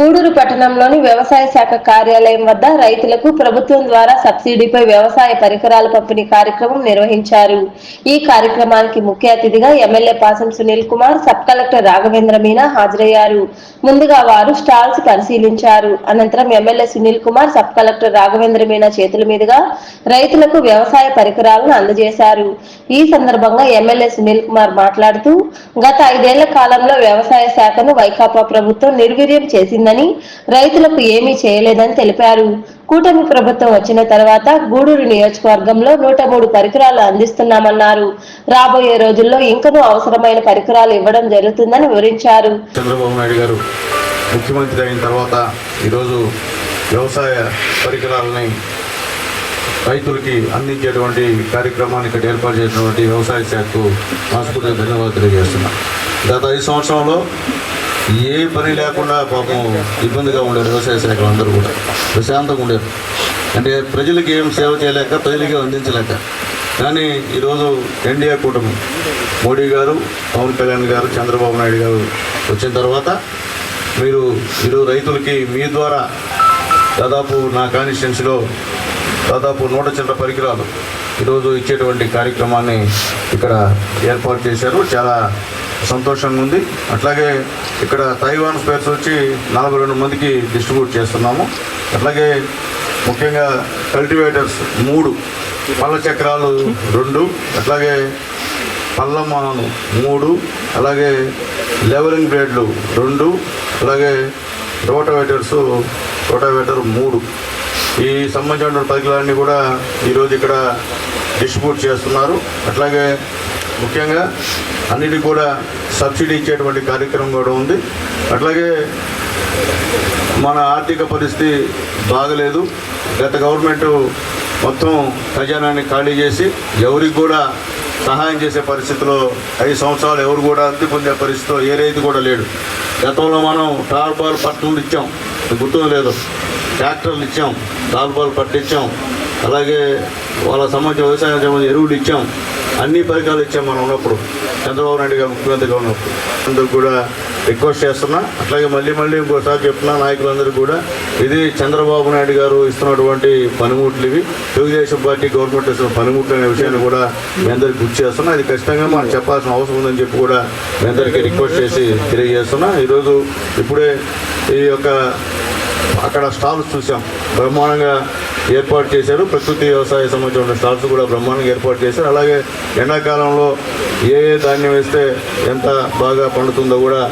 గూడూరు పట్టణంలోని వ్యవసాయ శాఖ కార్యాలయం వద్ద రైతులకు ప్రభుత్వం ద్వారా సబ్సిడీపై వ్యవసాయ పరికరాల పంపిణీ కార్యక్రమం నిర్వహించారు. ఈ కార్యక్రమానికి ముఖ్య అతిథిగా MLA Pasam Sunil Kumar sub collector Raghavendra Meena హాజరయ్యారు. ముందుగా వారు స్టాల్స్ పరిశీలించారు. అనంతరం MLA Sunil Kumar sub collector Raghavendra Meena చేతుల మీదుగా రైతులకు వ్యవసాయ పరికరాలను అందజేశారు. ఈ సందర్భంగా ఎమ్మెల్యే సునీల్ కుమార్ మాట్లాడుతూ గత ఐదేళ్ళ కాలంలో వ్యవసాయ శాఖను వైకాపా ప్రభుత్వం నిర్వీర్యం చేసింది చేసిందని రైతులకు ఏమీ చేయలేదని తెలిపారు. కూటమి ప్రభుత్వం వచ్చిన తర్వాత గూడూరు నియోజకవర్గంలో నూట మూడు పరికరాలు అందిస్తున్నామన్నారు. రాబోయే రోజుల్లో ఇంకనూ అవసరమైన పరికరాలు ఇవ్వడం జరుగుతుందని వివరించారు. చంద్రబాబు నాయుడు గారు ముఖ్యమంత్రి అయిన తర్వాత ఈరోజు వ్యవసాయ పరికరాలని రైతులకి అందించేటువంటి కార్యక్రమాన్ని ఇక్కడ ఏర్పాటు చేసినటువంటి వ్యవసాయ శాఖకు మనస్ఫూర్తిగా ధన్యవాదాలు తెలియజేస్తున్నా. గత ఐదు సంవత్సరంలో ఏ పని లేకుండా పాపం ఇబ్బందిగా ఉండేది వ్యవసాయ శాఖలు అందరూ కూడా ప్రశాంతంగా ఉండేది అంటే ప్రజలకి ఏం సేవ చేయలేక ప్రజలకి అందించలేక. కానీ ఈరోజు ఎన్డీఏ కూటమి మోడీ గారు పవన్ కళ్యాణ్ గారు చంద్రబాబు నాయుడు గారు వచ్చిన తర్వాత మీరు ఈరోజు రైతులకి మీ ద్వారా దాదాపు నా కాన్స్టిట్యున్సీలో దాదాపు నూట చిల్లర పరికరాలు ఈరోజు ఇచ్చేటువంటి కార్యక్రమాన్ని ఇక్కడ ఏర్పాటు చేశారు. చాలా సంతోషంగా ఉంది. అట్లాగే ఇక్కడ తైవాన్ స్పేర్స్ వచ్చి నలభై రెండు మందికి డిస్ట్రిబ్యూట్ చేస్తున్నాము. అట్లాగే ముఖ్యంగా కల్టివేటర్స్ మూడు పళ్ళ చక్రాలు రెండు అట్లాగే పళ్ళమాను మూడు అలాగే లెవెలింగ్ బ్లేడ్లు రెండు అలాగే రోటవేటర్స్ రోటోవేటర్ మూడు. ఈ సంబంధించిన పరికరాలన్నీ కూడా ఈరోజు ఇక్కడ డిస్ట్రిబ్యూట్ చేస్తున్నారు. అట్లాగే ముఖ్యంగా అన్నిటికి కూడా సబ్సిడీ ఇచ్చేటువంటి కార్యక్రమం కూడా ఉంది. అట్లాగే మన ఆర్థిక పరిస్థితి బాగలేదు. గత గవర్నమెంట్ మొత్తం ఖజానాన్ని ఖాళీ చేసి ఎవరికి కూడా సహాయం చేసే పరిస్థితిలో ఐదు సంవత్సరాలు ఎవరు కూడా అద్దె పొందే పరిస్థితిలో ఏ రైతు కూడా లేడు. గతంలో మనం టార్పాల్ పట్టణం ఇచ్చాం. గుర్తుంది గుర్తు లేదు? ట్రాక్టర్లు ఇచ్చాం. టార్పాల్ పట్టించాం అలాగే వాళ్ళ సంబంధించిన వ్యవసాయం సంబంధించిన ఎరువులు ఇచ్చాం. అన్ని పరికరాలు ఇచ్చాం మనం ఉన్నప్పుడు. చంద్రబాబు నాయుడు గారు ముఖ్యమంత్రిగా ఉన్నప్పుడు. అందరికి కూడా రిక్వెస్ట్ చేస్తున్నా. అట్లాగే మళ్ళీ మళ్ళీ ఇంకోసారి చెప్తున్నా నాయకులందరూ కూడా ఇది చంద్రబాబు నాయుడు గారు ఇస్తున్నటువంటి పనిముట్లు ఇవి. తెలుగుదేశం పార్టీ గవర్నమెంట్ ఇస్తున్న పనిముట్లు అనే విషయాన్ని కూడా మీ అందరికి గుర్తు చేస్తున్నా. ఇది ఖచ్చితంగా మనం చెప్పాల్సిన అవసరం ఉందని చెప్పి కూడా మీ అందరికీ రిక్వెస్ట్ చేసి తెలియజేస్తున్నా. ఈరోజు ఇప్పుడే ఈ యొక్క అక్కడ స్టాల్స్ చూసాం. బ్రహ్మాండంగా ఏర్పాటు చేశారు. ప్రకృతి వ్యవసాయ సంబంధించిన స్టాల్స్ కూడా బ్రహ్మాండంగా ఏర్పాటు చేశారు. అలాగే ఎండాకాలంలో ఏ ఏ ధాన్యం వేస్తే ఎంత బాగా పండుతుందో కూడా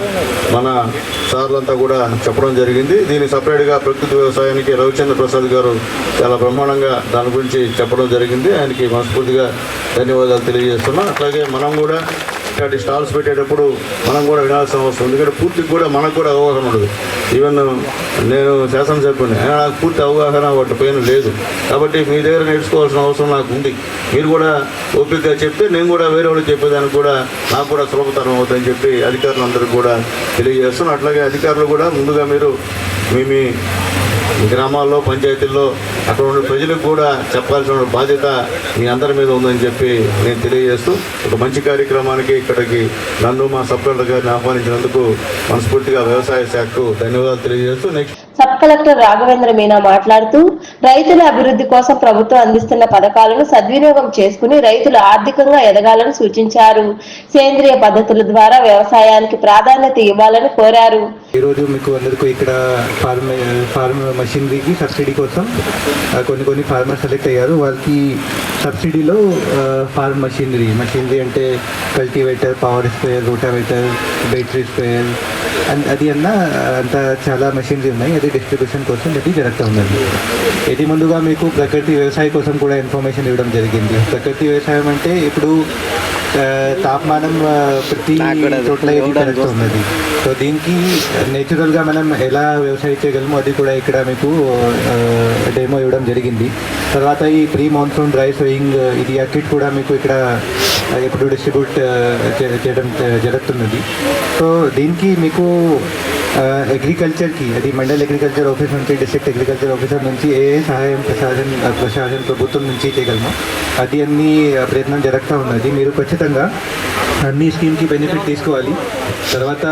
మన సార్లంతా కూడా చెప్పడం జరిగింది. దీన్ని సపరేట్గా ప్రకృతి వ్యవసాయానికి రవిచంద్ర ప్రసాద్ గారు చాలా బ్రహ్మాండంగా దాని గురించి చెప్పడం జరిగింది. ఆయనకి మనస్ఫూర్తిగా ధన్యవాదాలు తెలియజేస్తున్నాం. అట్లాగే మనం కూడా ఇట్లాంటి స్టాల్స్ పెట్టేటప్పుడు మనం కూడా వినాల్సిన అవసరం ఎందుకంటే పూర్తికి కూడా మనకు కూడా అవగాహన ఉండదు. ఈవెన్ నేను శాసనసభ్యుని అయినా నాకు పూర్తి అవగాహన వాటి పైన లేదు. కాబట్టి మీ దగ్గర నేర్చుకోవాల్సిన అవసరం నాకు ఉంది. మీరు కూడా ఓపికగా చెప్తే నేను కూడా వేరే వాళ్ళకి చెప్పేదానికి కూడా నాకు కూడా సులభతరం అవుతుందని చెప్పి అధికారులందరూ కూడా తెలియజేస్తున్నాను. అట్లాగే అధికారులు కూడా ముందుగా మీరు మీ మీ గ్రామాల్లో పంచాయతీల్లో అక్కడ ఉన్న ప్రజలకు కూడా చెప్పాల్సిన బాధ్యత మీ అందరి మీద ఉందని చెప్పి నేను తెలియజేస్తూ ఒక మంచి కార్యక్రమానికి ఇక్కడికి నన్ను మా సబ్ కలెక్టర్ గారిని ఆహ్వానించినందుకు మనస్ఫూర్తిగా వ్యవసాయ శాఖకు ధన్యవాదాలు తెలియజేస్తూ నెక్స్ట్ కలెక్టర్ రాఘవేంద్ర మీనా మాట్లాడుతూ రైతుల అభివృద్ధి కోసం ప్రభుత్వం అందిస్తున్న పథకాలను సద్వినియోగం చేసుకుని రైతులు ఆర్థికంగా ఎదగాలని సూచించారు. సేంద్రియ పద్ధతుల ద్వారా వ్యవసాయానికి ప్రాధాన్యత ఇవ్వాలని కోరారు. ఈరోజు మీకు అందరికీ ఇక్కడ ఫార్మ్ ఫార్మ్ మషినరీకి సబ్సిడీ కోసం కొన్ని కొన్ని ఫార్మర్ సెలెక్ట్ అయ్యారు. వాళ్ళకి సబ్సిడీలో ఫార్మ్ మషినరీ మషినరీ అంటే cultivator power sprayer rotavator battery sprayer and అది అన్న అంత చాలా మెషినరీ ఉన్నాయి. అది డిస్ట్రిబ్యూషన్ కోసం ఇది జరుగుతూ ఉన్నది ఇది ముందుగా మీకు ప్రకృతి వ్యవసాయం కోసం కూడా ఇన్ఫర్మేషన్ ఇవ్వడం జరిగింది. ప్రకృతి వ్యవసాయం అంటే ఇప్పుడు తాపమానం ప్రతి చోట్ల పెరుగుతున్నది సో దీనికి నేచురల్గా మనం ఎలా వ్యవసాయం చేయగలమో అది కూడా ఇక్కడ మీకు డెమో ఇవ్వడం జరిగింది. తర్వాత ఈ ప్రీ మాన్సూన్ డ్రై సోయింగ్ ఇది ఆ కిట్ కూడా మీకు ఇక్కడ ఇప్పుడు డిస్ట్రిబ్యూట్ చేయడం జరుగుతున్నది. సో దీనికి మీకు అగ్రికల్చర్కి అది మండల్ అగ్రికల్చర్ ఆఫీస్ నుంచి డిస్ట్రిక్ట్ అగ్రికల్చర్ ఆఫీసర్ నుంచి ఏ సహాయం ప్రశాసన్ ప్రశాసన ప్రభుత్వం నుంచి చేయగలమో అది అన్ని ప్రయత్నం జరుగుతూ ఉన్నది మీరు ఖచ్చితంగా అన్ని స్కీమ్కి బెనిఫిట్ తీసుకోవాలి తర్వాత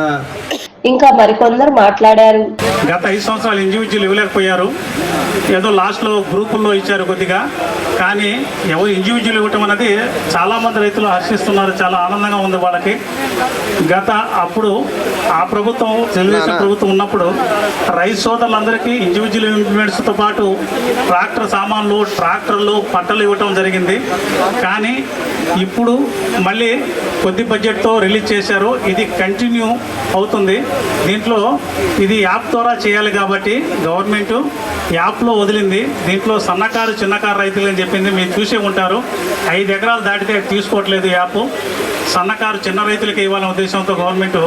ఇంకా మరికొందరు మాట్లాడారు. గత ఐదు సంవత్సరాలు ఇండివిజువల్ ఇవ్వలేకపోయారు. ఏదో లాస్ట్లో గ్రూపుల్లో ఇచ్చారు కొద్దిగా. కానీ ఎవరు ఇండివిజువల్ ఇవ్వటం అనేది చాలామంది రైతులు హర్షిస్తున్నారు. చాలా ఆనందంగా ఉంది వాళ్ళకి. గత అప్పుడు ఆ ప్రభుత్వం తెలుగుదేశం ప్రభుత్వం ఉన్నప్పుడు రైతు సోదరులందరికీ ఇండివిజువల్ ఇంప్లిమెంట్స్తో పాటు ట్రాక్టర్ సామాన్లు ట్రాక్టర్లు పంటలు ఇవ్వటం జరిగింది. కానీ ఇప్పుడు మళ్ళీ కొద్ది బడ్జెట్తో రిలీజ్ చేశారు. ఇది కంటిన్యూ అవుతుంది. దీంట్లో ఇది యాప్ ద్వారా చేయాలి కాబట్టి గవర్నమెంట్ యాప్లో వదిలింది. దీంట్లో సన్నకారు చిన్నకారు రైతులు అని చెప్పింది. మీరు చూసే ఉంటారు. ఐదు ఎకరాలు దాటితే తీసుకోవట్లేదు యాప్. సన్నకారు చిన్న రైతులకు ఇవ్వాలనే ఉద్దేశంతో గవర్నమెంట్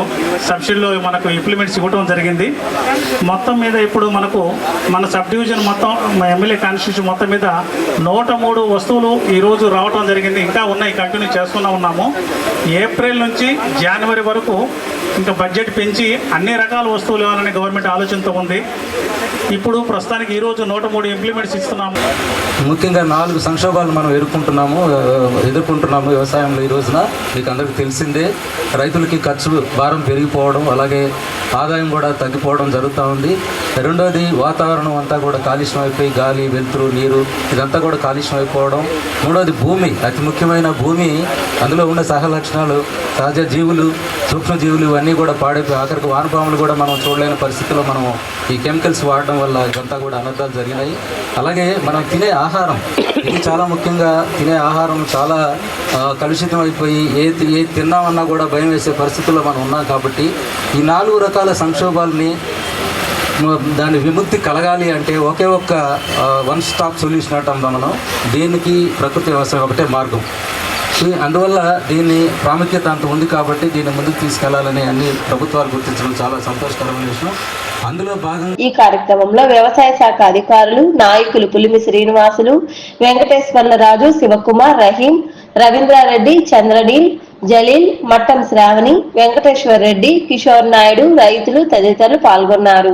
సబ్సిడీలో మనకు ఇంప్లిమెంట్స్ ఇవ్వడం జరిగింది. మొత్తం మీద ఇప్పుడు మనకు మన సబ్ డివిజన్ మొత్తం మా ఎమ్మెల్యే కాన్స్టిట్యూషన్ మొత్తం మీద నూట మూడు వస్తువులు ఈరోజు రావడం జరిగింది. ఇంకా ఉన్నాయి కంటిన్యూ చేస్తూనే ఉన్నాము. ఏప్రిల్ నుంచి జనవరి వరకు ఇంకా బడ్జెట్ పెంచి అన్ని రకాల వస్తువులు ఇవ్వాలని గవర్నమెంట్ ఆలోచనతో ఉంది. ఇప్పుడు ప్రస్తుతానికి ఈరోజు నూట మూడు ఇంప్లిమెంట్స్ ఇస్తున్నాము. ముఖ్యంగా నాలుగు సంక్షోభాలు మనం ఎదుర్కొంటున్నాము ఎదుర్కొంటున్నాము వ్యవసాయంలో ఈ రోజున. మీకు అందరికీ తెలిసిందే రైతులకి ఖర్చు భారం పెరిగిపోవడం అలాగే ఆదాయం కూడా తగ్గిపోవడం జరుగుతూ ఉంది. రెండోది వాతావరణం అంతా కూడా కాలుష్యం అయిపోయి గాలి వెలుతురు నీరు ఇదంతా కూడా కాలుష్యం అయిపోవడం. మూడోది భూమి అతి ముఖ్యమైన భూమి. అందులో ఉన్న సహ లక్షణాలు సహజ జీవులు సూక్ష్మజీవులు ఇవన్నీ కూడా పాడైపోయి ఆఖరికి వానపాములు కూడా మనం చూడలేని పరిస్థితిలో మనం ఈ కెమికల్స్ వాడడం వల్ల ఇదంతా కూడా అనర్థాలు జరిగినాయి. అలాగే మనం తినే ఆహారం ఇది చాలా ముఖ్యంగా తినే ఆహారం చాలా కలుషితం అయిపోయి ఏ ఏ తిన్నామన్నా కూడా భయం వేసే పరిస్థితుల్లో మనం ఉన్నాం కాబట్టి ఈ నాలుగు రకాల సంక్షోభాలని దాని విముక్తి కలగాలి అంటే ఒకే ఒక్క వన్ స్టాప్ సొల్యూషన్ అంటాం మనం. దీనికి? ప్రకృతి వ్యవసాయం ఒకటే మార్గం. అందువల్ల దీన్ని ప్రాముఖ్యత అంత ఉంది కాబట్టి దీన్ని ముందుకు తీసుకెళ్ళాలని అన్ని ప్రభుత్వాలు గుర్తించడం చాలా సంతోషకరమైన విషయం. అందులో భాగంగా ఈ కార్యక్రమంలో వ్యవసాయ శాఖ అధికారులు నాయకులు పులిమి శ్రీనివాసులు వెంకటేశ్వర్లరాజు శివకుమార్ రహీం రవీంద్రారెడ్డి చంద్రనీల్ జలీల్ మట్టం శ్రావణి వెంకటేశ్వర్ రెడ్డి కిషోర్ నాయుడు రైతులు తదితరులు పాల్గొన్నారు.